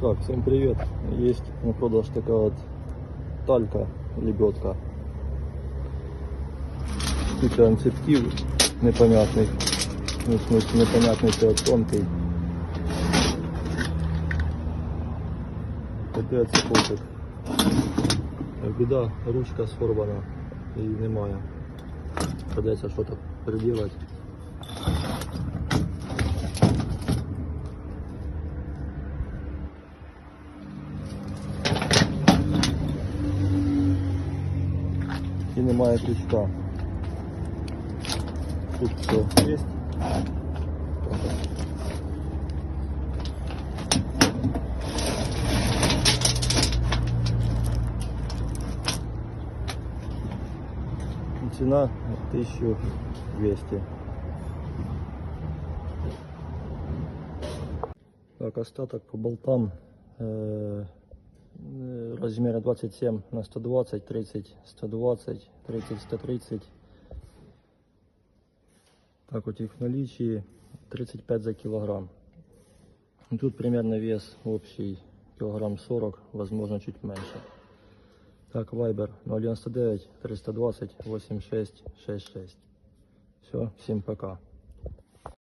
Так, всем привет. Есть на продаж такая вот талька, лебедка. Куча анцептив непонятных. Ну, в смысле, непонятный це тонкий. Таке цепочок. Біда, ручка сорвана. Її немає. Придеться щось приділати. І немає крючка. Тут все є. Ціна 1200. Так, остаток по болтам э, размера 27 на 120, 30, 120, 30, 130. Так вот их в наличии 35 за килограмм. Ну, Тут примерно вес общий килограмм 40, возможно чуть меньше. Так, Viber 099 320 86 66. Все, всем пока.